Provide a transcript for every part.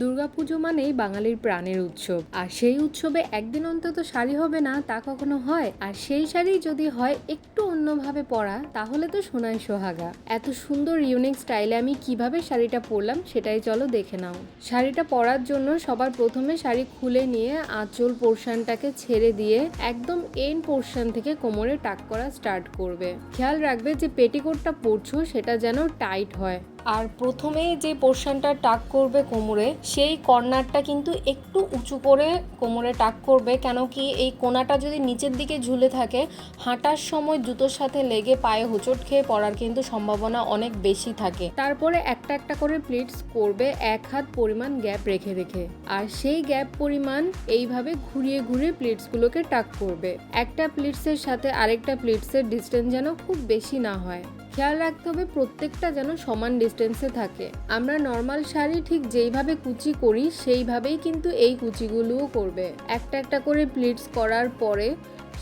দুর্গাপুজো মানেই বাঙালির প্রাণের উৎসব। আর সেই উৎসবে একদিন অন্তত শাড়ি হবে না, তা কখনো হয়? আর সেই শাড়ি যদি হয় একটু অন্যভাবে পরা, তাহলে তো সোনায় সোহাগা। এত সুন্দর ইউনিক স্টাইলে আমি কীভাবে শাড়িটা পরলাম সেটাই চলো দেখে নাও। শাড়িটা পরার জন্য সবার প্রথমে শাড়ি খুলে নিয়ে আঁচল পোর্শনটাকে ছেড়ে দিয়ে একদম এন পোর্শন থেকে কোমরে টাক করা স্টার্ট করবে। খেয়াল রাখবে যে পেটিকোটটা পরছো সেটা যেন টাইট হয়। আর প্রথমেই যে পোর্শনটা টাক করবে কোমরে, সেই কর্নারটা কিন্তু একটু উঁচু করে কোমরে টাক করবে, কেন কি এই কোনাটা যদি নিচের দিকে ঝুলে থাকে, হাঁটার সময় জুতোর সাথে লেগে পায়ে হোঁচট খেয়ে পড়ার কিন্তু সম্ভাবনা অনেক বেশি থাকে। তারপরে একটা একটা করে প্লিটস করবে, এক হাত পরিমাণ গ্যাপ রেখে রেখে। আর সেই গ্যাপ পরিমাণ এইভাবে ঘুরিয়ে ঘুরিয়ে প্লিটসগুলোকে টাক করবে। একটা প্লিটসের সাথে আরেকটা প্লিটসের ডিস্টেন্স যেন খুব বেশি না হয়। খেয়াল রাখতে হবে প্রত্যেকটা যেন সমান ডিস্টেন্সে থাকে। আমরা নর্মাল শাড়ি ঠিক যেইভাবে কুচি করি, সেইভাবেই কিন্তু এই কুচিগুলোও করবে। একটা একটা করে প্লিটস করার পরে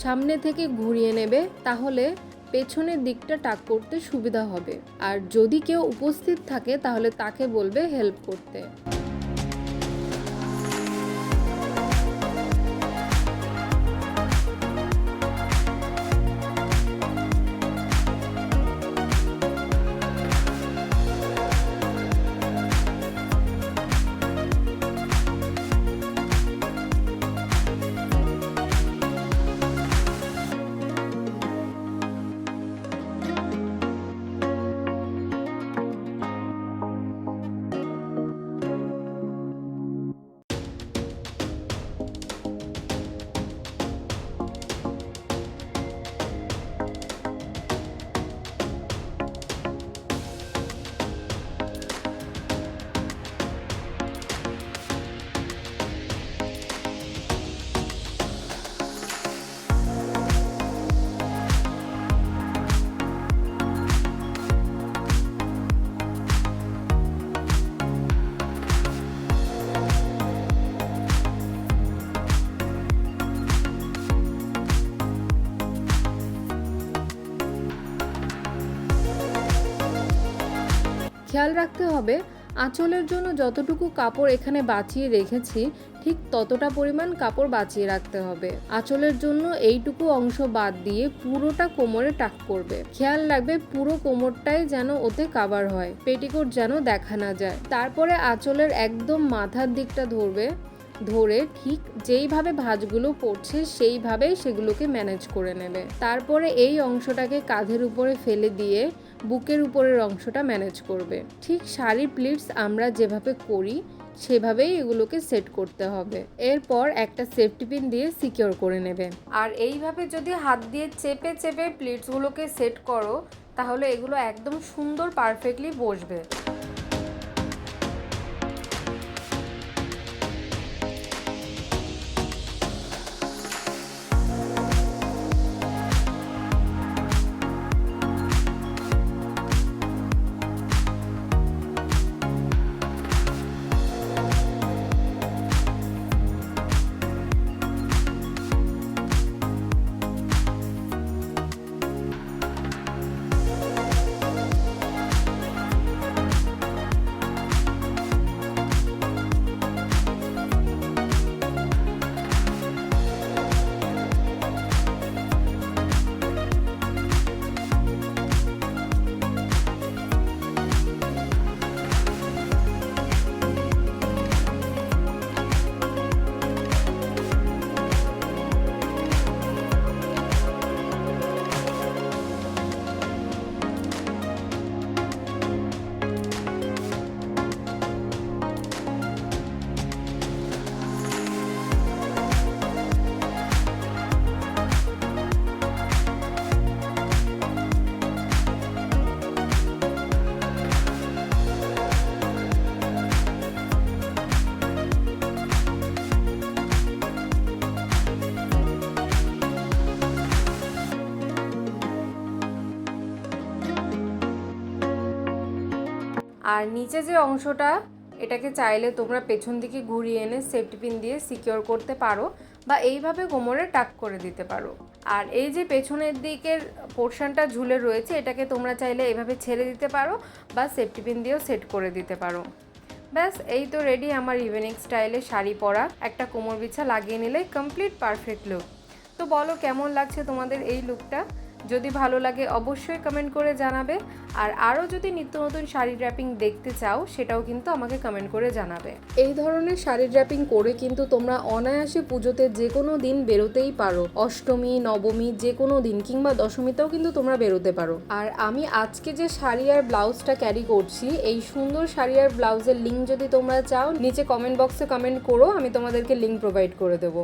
সামনে থেকে ঘুরিয়ে নেবে, তাহলে পেছনের দিকটা টাক করতে সুবিধা হবে। আর যদি কেউ উপস্থিত থাকে, তাহলে তাকে বলবে হেল্প করতে। খেয়াল রাখতে হবে, আঁচলের জন্য যতটুকু কাপড় এখানে বাঁচিয়ে রেখেছি, ঠিক ততটা পরিমাণ কাপড় বাঁচিয়ে রাখতে হবে। আঁচলের জন্য এইটুকু অংশ বাদ দিয়ে পুরোটা কোমরে টাক করবে। খেয়াল রাখবে পুরো কোমরটাই যেন ওতে কাবার হয়, পেটিকোট যেন দেখা না যায়। তারপরে আঁচলের একদম মাথার দিকটা ধরবে, ধরে ঠিক যেইভাবে ভাঁজগুলো পড়ছে সেইভাবেই সেগুলোকে ম্যানেজ করে নেবে। তারপরে এই অংশটাকে কাঁধের উপরে ফেলে দিয়ে বুকের উপরের অংশটা ম্যানেজ করবে। ঠিক শাড়ি প্লিটস আমরা যেভাবে করি, সেভাবেই এগুলোকে সেট করতে হবে। এরপর একটা সেফটি পিন দিয়ে সিকিওর করে নেবে। আর এইভাবে যদি হাত দিয়ে চেপে চেপে প্লিটসগুলোকে সেট করো, তাহলে এগুলো একদম সুন্দর পারফেক্টলি বসবে। আর নিচে যে অংশটা, এটাকে চাইলে তোমরা পেছন দিকে ঘুরিয়ে এনে সেফটি পিন দিয়ে সিকিওর করতে পারো বা এইভাবে কোমরে টাক করে দিতে পারো। আর এই যে পেছনের দিকের পোর্শনটা ঝুলে রয়েছে, এটাকে তোমরা চাইলে এভাবে ছেড়ে দিতে পারো বা সেফটি পিন দিয়েও সেট করে দিতে পারো। ব্যাস, এই তো রেডি আমার ইভিনিং স্টাইলে শাড়ি পরা, একটা কোমর বিছা লাগিয়ে নিলে কমপ্লিট পারফেক্ট লুক তো বলো, কেমন লাগছে তোমাদের এই লুকটা যদি ভালো লাগে অবশ্যই কমেন্ট করে জানাবে। আর আরও যদি নিত্য নতুন শাড়ি ড্র্যাপিং দেখতে চাও, সেটাও কিন্তু আমাকে কমেন্ট করে জানাবে। এই ধরনের শাড়ি ড্র্যাপিং করে কিন্তু তোমরা অনায়াসে পুজোতে যে কোনো দিন বেরোতেই পারো। অষ্টমী, নবমী যে কোনো দিন কিংবা দশমীতেও কিন্তু তোমরা বেরোতে পারো। আর আমি আজকে যে শাড়ি আর ব্লাউজটা ক্যারি করছি, এই সুন্দর শাড়ি আর ব্লাউজের লিঙ্ক যদি তোমরা চাও, নিচে কমেন্ট বক্সে কমেন্ট করো, আমি তোমাদেরকে লিঙ্ক প্রোভাইড করে দেবো।